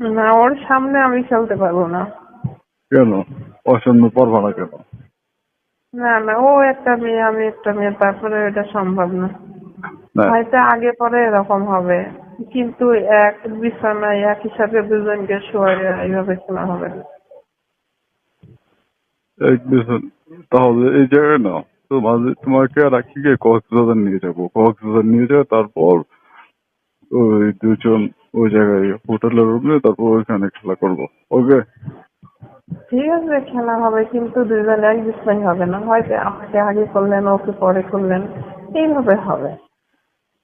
না ওর সামনে আমি খেলতে পারব না। কেন? পছন্দ পারবা না কেন? না না ও একটা মেয়ে আমি একটা মেয়ে তারপরে এটা সম্ভব না। হয়তো আগে পরে এরকম হবে কিন্তু এক বিছানায় একই সাথে দুজনকে শোয়া এইভাবে খেলা হবে না। এক বিছান তাহলে এই জায়গায় না তোমাকে রাখি গিয়ে কক্সবাজার নিয়ে যাব। কক্সবাজার নিয়ে যাব তারপর ওই দুজন ওই জায়গায় হোটেলের রুম নিয়ে তারপর ওইখানে খেলা করব। ওকে? ঠিক আছে খেলা হবে কিন্তু দুজন এক বিছানায় হবে না। হয়তো আমাকে আগে করলেন ওকে পরে করলেন এইভাবে হবে।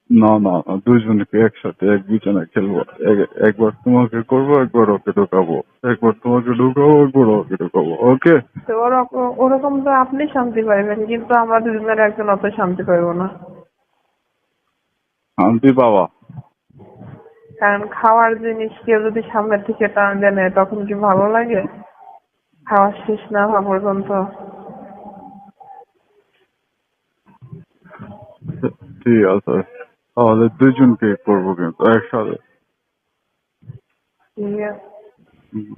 না না দুজনকে একসাথে এক বিছানায় খেলব। একবার তোমাকে করব একবার ওকে ঢুকাবো। একবার তোমাকে ঢুকাবো একবার ওকে ঢুকাবো ওকে? ওরকম তো আপনি শান্তি পাইবেন কিন্তু আমরা দুজনের একজন অত শান্তি পাইবো না। শান্তি পাওয়া কারণ খাওয়ার জিনিস কেউ যদি সামনের থেকে টান দেয় তখন কি ভালো লাগে? খাওয়া শেষ না হওয়া পর্যন্ত। ঠিক আছে। তাহলে দুজনকে করব কিন্তু একসাথে। ঠিক আছে। হুম।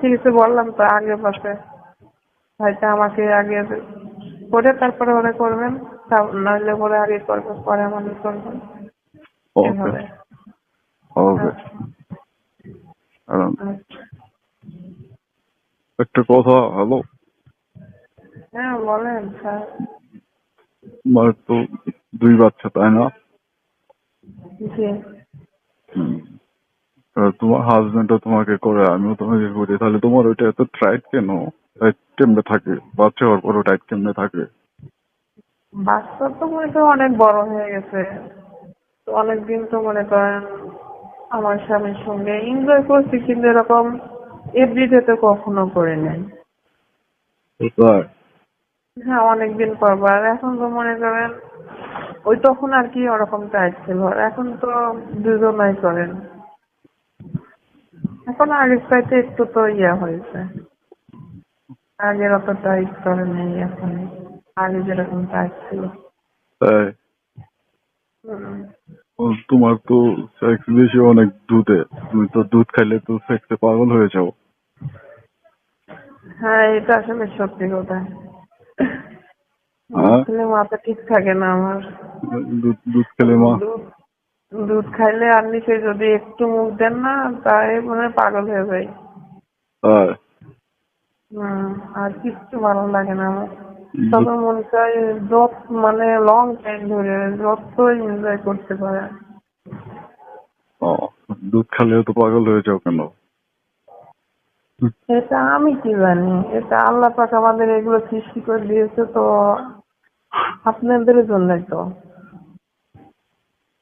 ঠিক আছে বললাম তো আগে পাশে। হয়তো আমাকে আগে করে তারপরে ওরা করবেন নইলে পরে আগে করবেন পরে আমাদের করবেন। ওকে ওকে। একটা কথা হ্যালো হ্যাঁ বলেন স্যার। তো দুই বাচ্চা তাই না? তোমার হাজবেন্ডও তোমাকে করে আমিও তোমাকে করি। তাহলে তোমার ওইটা এত টাইট কেন? টাইট কেমনে থাকে? বাচ্চা হওয়ার পরও টাইট কেমনে থাকে? বাচ্চা তো অনেক বড় হয়ে গেছে। তো অনেকদিন তো মনে করেন আমার স্বামীর সঙ্গে এনজয় করছি কিন্তু এরকম এভরিডে তো কখনো করে নাই। হ্যাঁ অনেকদিন পর আর এখন তো মনে করেন ওই তখন আর কি ওরকম টাইট ছিল। এখন তো দুজনাই করেন। এখন আগের চাইতে একটু তো ইয়া হয়েছে। আগের অত টাইট করে নেই এখন। আগে যেরকম টাইট ছিল। হুম। তোমার তো সেক্স বেশি অনেক দুধে। তুমি তো দুধ খাইলে তো সেক্সে পাগল হয়ে যাও। হ্যাঁ এটা আসলে সত্যি কথা? আসলে মাথা ঠিক থাকে না আমার। দুধ দুধ খেলে মা? দুধ খাইলে আর নিচে যদি একটু মুখ দেন না তাই মনে হয় পাগল হয়ে যাই। আর কিচ্ছু ভালো লাগে না আমার। তবে মনে চাই যত মানে লং টাইম ধরে যত এনজয় করতে পারে। ও, দুধ খালেও তো পাগল হয়ে যাও কেন? এটা আমি কি জানি এটা আল্লাহ পাক আমাদের এগুলো সৃষ্টি করে দিয়েছে তো আপনাদের জন্যই তো।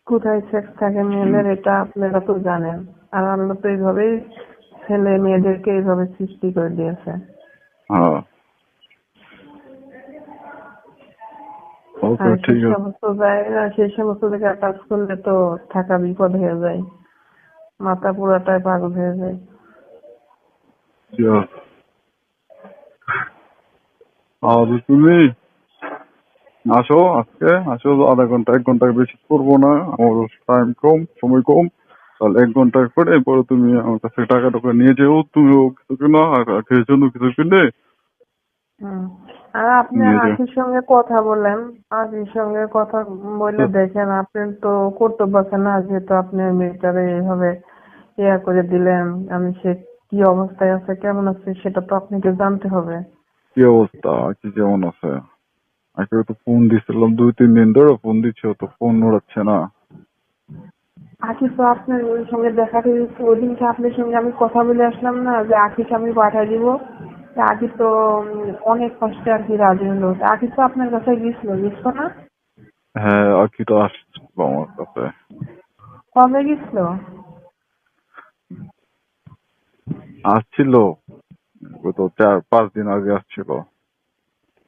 কোথায় সেক্স থাকে মেয়েদের এটা আপনারা তো জানেন আর আল্লাহ তো এইভাবেই ছেলে মেয়েদেরকে এইভাবে সৃষ্টি করে দিয়েছে। হ্যাঁ। ওকে ঠিক সেই আছে। সমস্ত জায়গা সেই সমস্ত জায়গায় কাজ করলে তো থাকা বিপদ হয়ে যায়। মাথা পুরাটাই পাগল হয়ে যায়। আর তুমি আসো আজকে আসো আধা ঘণ্টা এক ঘণ্টার বেশি করব না। আমার টাইম কম সময় কম। তাহলে এক ঘণ্টা করে এরপরে তুমি আমার কাছে টাকা টাকা নিয়ে যেও তুমিও কিছু কিনো আর জন্য কিছু হুম। আর আপনি। আখির সঙ্গে কথা বলেন। আখির সঙ্গে কথা বলে দেখেন আপনি তো করতে পারছেন না যেহেতু আপনি মেয়েটারে এইভাবে ইয়া করে দিলেন আমি সে কি অবস্থায় আছে কেমন আছে সেটা তো আপনাকে জানতে হবে। কি অবস্থা? কি কেমন আছে? আগে তো ফোন দিছিলাম দুই তিন দিন ধরে ফোন দিচ্ছ তো ফোন উড়াচ্ছে না। তো আপনার ওই সঙ্গে দেখা করেছি ওই দিনকে আপনার সঙ্গে আমি কথা বলে আসলাম না যে আখিকে আমি পাঠিয়ে দিব। আখি তো অনেক কষ্টে আর কি রাজি হলো। তা আখি তো আপনার কাছে গেছিল গেছিল না? হ্যাঁ আকি তো আসছিল আমার কাছে। কবে গেছিল আসছিল গত চার পাঁচ দিন আগে আসছিল।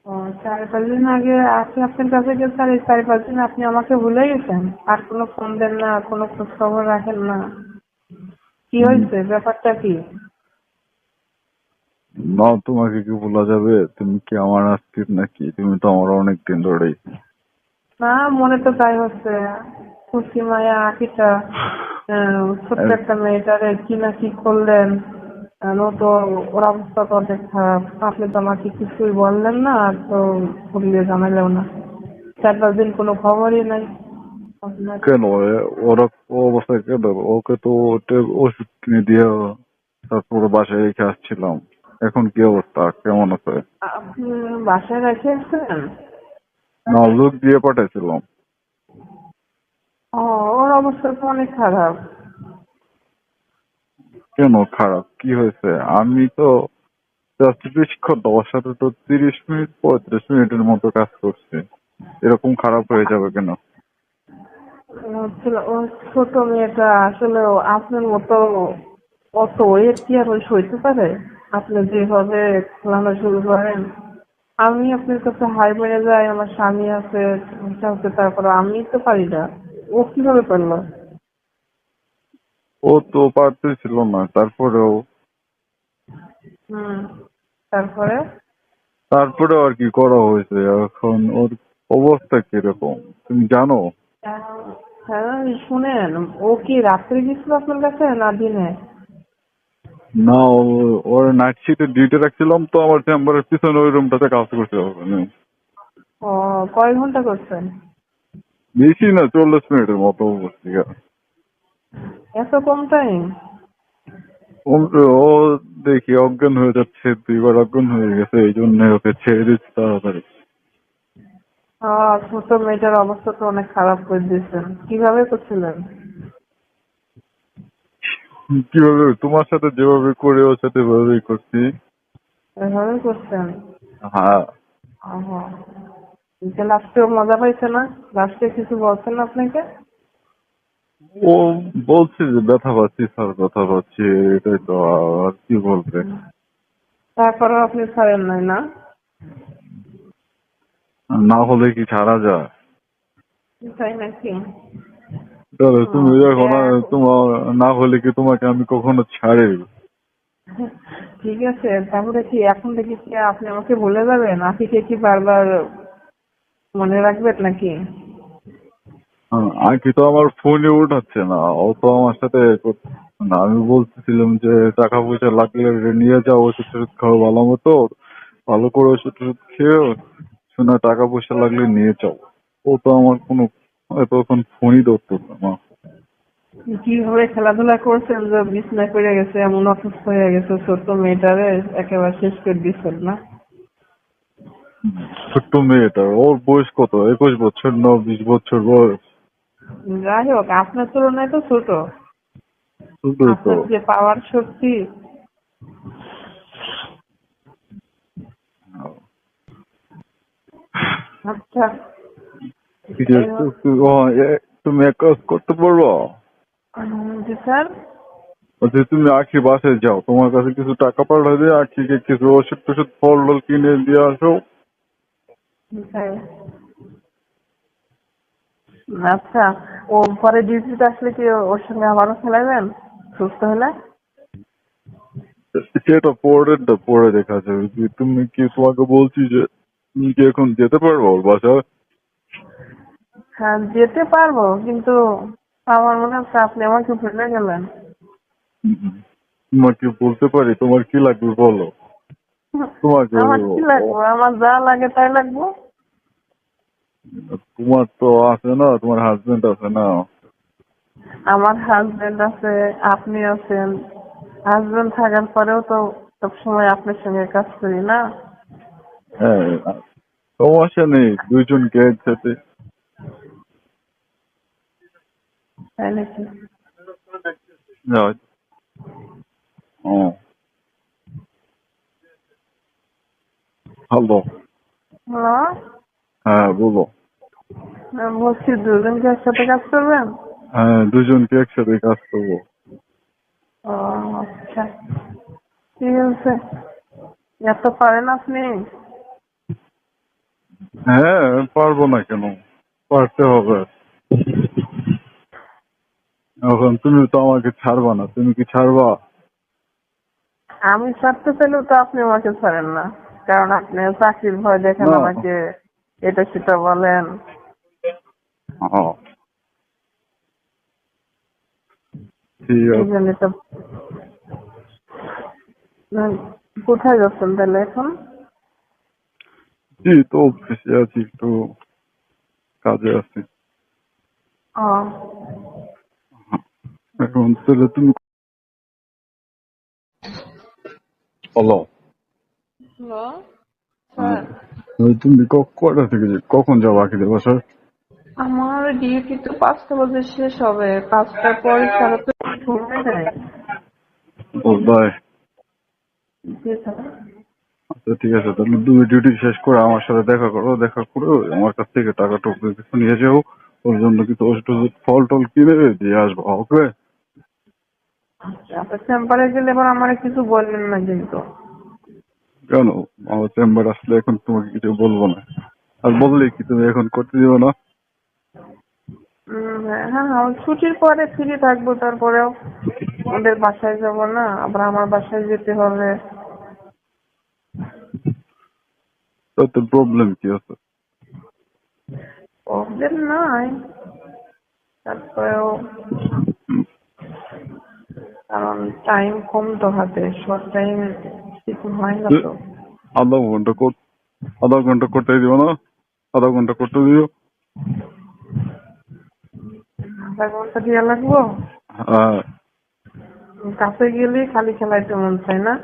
ও চার পাঁচ দিন আগে আজকে আপনার কাছে গেছে আর এই চার পাঁচ দিন আপনি আমাকে ভুলে গেছেন? আর কোনো ফোন দেন না কোনো খোঁজ খবর রাখেন না? কি হয়েছে? ব্যাপারটা কি? না তোমাকে কি বলা যাবে? তুমি কি আমার আজকের নাকি? তুমি তো আমার অনেক দিন ধরেই। না মনে তো তাই হচ্ছে। খুশি মায়া আহ, ছোট্ট একটা মেয়েটারে কি না কি করলেন? ও তো ওর অবস্থা তো অনেক খারাপ। আপনি তো আমাকে কিছুই বললেন না আর তো পুলিশে জানালেও না। চার পাঁচ দিন কোনো খবরই নাই। কেন? ওরা ও অবস্থায় কেন? ওকে তো ওষুধ কিনে দিয়ে তারপরে বাসায় রেখে আসছিলাম। এখন কি অবস্থা? কেমন আছে? আপনি বাসায় রেখে এসেছেন না লোক দিয়ে পাঠাইছিলাম ও ওর অবস্থা তো অনেক খারাপ। কেন খারাপ? কি হয়েছে? আমি তো জাস্ট বেশিক্ষণ না, সাথে তো তিরিশ মিনিট পঁয়ত্রিশ মিনিটের মতো কাজ করছি। এরকম খারাপ হয়ে যাবে কেন? ছোট মেয়েটা আসলে আপনার মতো অত ওয়েট কি আর ওই সইতে পারে? আপনি যেভাবে খেলানো শুরু করেন আমি আপনার কাছে হাই মেরে যাই আমার স্বামী আছে আছে তারপরে আমি তো পারি না। ও কীভাবে পারল? ও তো পারতেছিল না তারপরেও। হুম তারপরে? তারপরে আর কি করা হয়েছে এখন ওর অবস্থা কীরকম তুমি জানো? হ্যাঁ শুনেন ও কি রাত্রে গেছিল আপনার কাছে না দিনে? না ওর নাইট শিটে ডিউটি রাখছিলাম তো আমার চেম্বারের পিছনে ওই রুমটাতে কাজ করতে হবে। ও কয় ঘণ্টা করছেন? বেশি না চল্লিশ মিনিটের মতো অবস্থা এত কম টাইম ও দেখি অজ্ঞান হয়ে যাচ্ছে দুইবার অজ্ঞান হয়ে গেছে এই জন্য ওকে ছেড়ে দিচ্ছি তাড়াতাড়ি। ছোট মেয়েটার অবস্থা তো অনেক খারাপ করে দিয়েছেন। কীভাবে করছিলেন? কীভাবে তোমার সাথে যেভাবে করে ওর সাথে ওইভাবেই করছি। এভাবে করছেন হ্যাঁ। লাস্টে মজা পাইছে না? লাস্টে কিছু বলছেন না আপনাকে? ও বলছে যে ব্যথা পাচ্ছি স্যার ব্যথা পাচ্ছি এটাই তো আর কি বলবে? তারপরেও আপনি ছাড়েন নাই না? না হলে কি ছাড়া যায়? তাই নাকি? তাহলে তুমি যখন আর- তোমার না হলে কি তোমাকে আমি কখনো ছাড়ি ঠিক আছে তাহলে কি এখন থেকে কি আপনি আমাকে বলে যাবেন? আপিকে কি বারবার মনে রাখবেন নাকি? আঁকি তো আমার ফোনে উঠাচ্ছে না ও তো আমার সাথে না আমি বলতেছিলাম যে টাকা পয়সা লাগলে নিয়ে যাও ওষুধ টষুধ খাও ভালো মতো ভালো করে ওষুধ টষুধ খেয়েও শোনা টাকা পয়সা লাগলে নিয়ে যাও। ও তো আমার কোনো তখন ফোনই ধরতেছে না কীভাবে খেলাধুলা করছেন যে বিছনায় করে গেছে এমন অসুস্থ হয়ে গেছে ছোট্ট মেয়েটারে একেবারে শেষ করে দিচ্ছেন না? ছোট্ট মেয়েটা ওর বয়স কত? একুশ বছর না বিশ বছর বয়স? যাই হোক আপনার তুলনায় তো ছোট। যে পাওয়ার শক্তি। আচ্ছা। তুমি এক কাজ করতে পারব? জি স্যার। বলছি তুমি আখি বাসায় যাও তোমার কাছে কিছু টাকা পাঠা দিয়ে আখিকে কিছু ওষুধ টষুধ ফল টল কিনে দিয়ে আসো। আচ্ছা ও পরে ডিউটিতে আসলে কি ওর সঙ্গে আবারও খেলাবেন সুস্থ হলে সেটা পরেরটা পরে দেখা যাবে। যে তুমি কি তোমাকে বলছি যে তুমি কি এখন যেতে পারব ওর বাসায়? হ্যাঁ যেতে পারব কিন্তু আমার মনে হচ্ছে আপনি আমাকে ভুলে গেলেন তোমাকে বলতে পারি? তোমার কি লাগবে বলো? তোমাকে আমার কি লাগবে? আমার যা লাগে তাই লাগবে। তোমার তো আছে না তোমার হাজবেন্ড আছে না? আমার হাজবেন্ড আছে আপনি আছেন। হাজবেন্ড থাকার পরেও তো সবসময় আপনার সঙ্গে কাজ করি না? হ্যাঁ সমস্যা নেই দুইজনকে একসাথে তাই নাকি ও হ্যালো হ্যালো হ্যাঁ বলো। আমি বলছি দুজনকে একসাথে কাজ করবেন? হ্যাঁ দুজনকে একসাথে কাজ করব। ও আচ্ছা। ঠিক আছে। এত পারেন আপনি? হ্যাঁ পারব না কেন? পারতে হবে। এখন তুমি তো আমাকে ছাড়বা না তুমি কি ছাড়বা? আমি ছাড়তে চাইলেও তো আপনি আমাকে ছাড়েন না কারণ আপনি চাকরির ভয় দেখেন আমাকে এটা সেটা বলেন। কোথায় যাচ্ছেন তাহলে এখন? জি তো অফিসে আছি একটু কাজে আছি। ও। এখন তাহলে তুমি হ্যালো হ্যালো স্যার তুমি ক- কয়টা থেকে কখন যাব আখিদের বাসায় আমার ডিউটি তো পাঁচটা বাজে শেষ হবে। পাঁচটার পরে ছাড়া তো ঘুমে স্যার আচ্ছা ঠিক আছে তাহলে তুমি ডিউটি শেষ করে আমার সাথে দেখা করো দেখা করে আমার কাছ থেকে টাকা টুকু কিছু নিয়ে যাও। ওর জন্য কিছু ফল টল কিনে দিয়ে আসব ওকে আচ্ছা চেম্বারে গেলে এবার আমার কিছু বললেন না কিন্তু। কেন? আমার চেম্বার আসলে এখন তোমাকে কিছু বলব না। আর বললে কি তুমি এখন করতে দিবে না? হ্যাঁ হ্যাঁ হ্যাঁ, ছুটির পরে ফ্রি থাকব তারপরেও ওদের বাসায় যাব না আবার আমার বাসায় যেতে হবে। তাতে প্রবলেম কি আছে? প্রবলেম নাই তারপরেও কারণ টাইম কম তো হাতে শর্ট টাইম কিছু হয় না তো। আধা ঘণ্টা কর আধা ঘণ্টা করতে দিও না আধা ঘণ্টা করতে দিও। আধা ঘণ্টা দেওয়া লাগবো? হ্যাঁ। কাছে গেলে খালি খেলাইতে মন চায় না।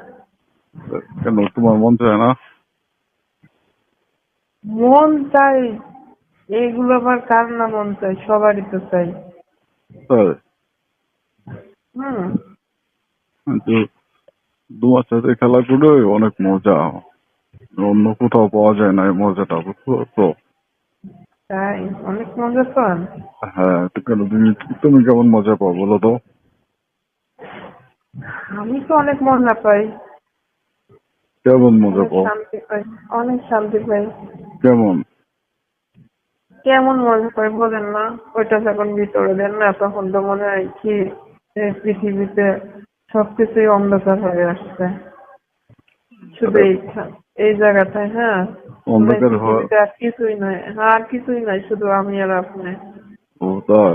কেন তোমার মন চায় না? মন চাই এইগুলো আবার কার না মন চাই সবারই তো চাই। হুম। কিন্তু তোমার সাথে খেলা করে অনেক মজা। অন্য কোথাও পাওয়া যায় না এই মজাটা বুঝছ তো তাই? অনেক মজা পান হ্যাঁ তো কেন তুমি তুমি কেমন মজা পাও বলো তো? আমি তো অনেক মজা পাই। কেমন মজা পাও? শান্তি পাই অনেক শান্তি পাই। কেমন? কেমন মজা পাই বলেন না ওইটা যখন ভিতরে দেন না তখন তো মনে হয় কি পৃথিবীতে সবকিছুই অন্ধকার হয়ে আসছে। শুধু এই এই জায়গাটায় হ্যাঁ? অন্ধকার মানে আর কিছুই নাই। হ্যাঁ আর কিছুই নাই শুধু আমি আর আপনি। ও তাই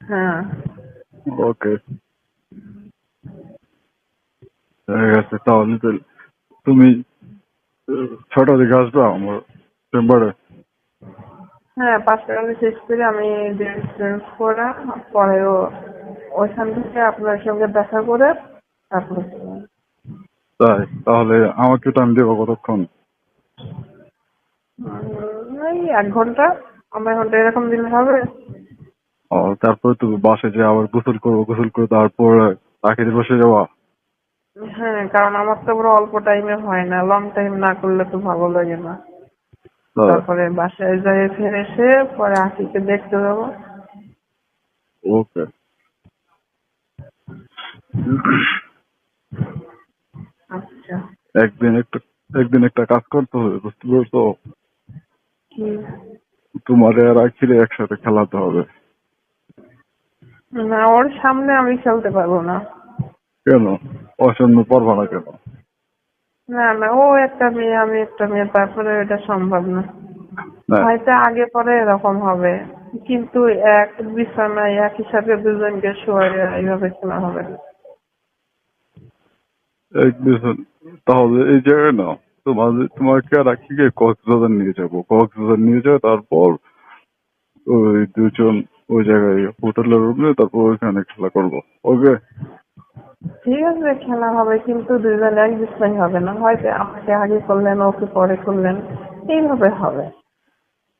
হ্যাঁ। ওকে। ঠিক আছে তাহলে তো তুমি ছটার দিকে আসবে আমার চেম্বারে? হ্যাঁ পাঁচটা শেষ করে আমি চেঞ্জ করা পরেও ওইখান থেকে আপনার সঙ্গে দেখা করে তারপরে তাই? তাহলে আমাকে টাইম দেবো কতক্ষণ? এই এক ঘণ্টা আমার ঘণ্টা এরকম দিলে হবে। ও তারপরে তুমি বাসে যে আবার গোসল করব গোসল করে তারপর চাকরিতে বসে যাওয়া হ্যাঁ কারণ আমার তো পুরো অল্প টাইমে হয় না। লং টাইম না করলে তো ভালো লাগে না। তারপরে বাসায় যাই ফিরে এসে পরে আখিকে দেখতে যাব। ওকে আচ্ছা। একদিন একটা একদিন একটা কাজ করতে হবে বুঝতে পারছ? তোমার আর আখিরে একসাথে খেলাতে হবে। না ওর সামনে আমি খেলতে পারব না। কেন? অসন্ন পারবা না কেন? না না ও একটা মেয়ে আমি একটা মেয়ে তারপরে এটা সম্ভব না। হয়তো আগে পরে এরকম হবে কিন্তু এক বিছানায় এক হিসাবে দুজনকে শোয়াই এইভাবে খেলা হবে না। এক দুজন তাহলে এই জায়গায় না তোমার তোমাকে আর আখিকে কক্সবাজার নিয়ে যাব। কক্সবাজার নিয়ে যাও তারপর ওই দুজন ওই জায়গায় হোটেলের রুমে তারপর ওইখানে খেলা করব। ওকে? ঠিক আছে, খেলা হবে, কিন্তু দুজন এক হবে না। হয়তো আমাকে আগে করলেন, ওকে পরে করলেন। এইভাবে হবে।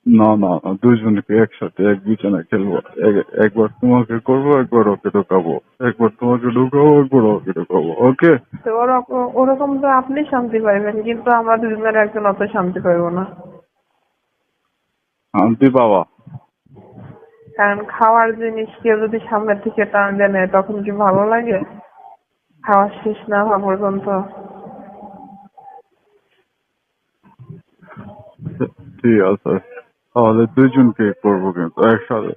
না না দুইজনকে একসাথে এক বিছানায় খেলব। এক- একবার তোমাকে করব একবার ওকে ঢুকাবো। একবার তোমাকে ঢুকাবো একবার ওকে ঢুকাবো ওকে? ওরকম তো আপনি শান্তি পাইবেন কিন্তু আমরা দুজনের একজন অত শান্তি পাইবো না। শান্তি পাওয়া কারণ খাওয়ার জিনিস কেউ যদি সামনের থেকে টান দেয় তখন কি ভালো লাগে? খাওয়া শেষ না হওয়া পর্যন্ত। ঠিক আছে। তাহলে দুইজনকে করব কিন্তু একসাথে।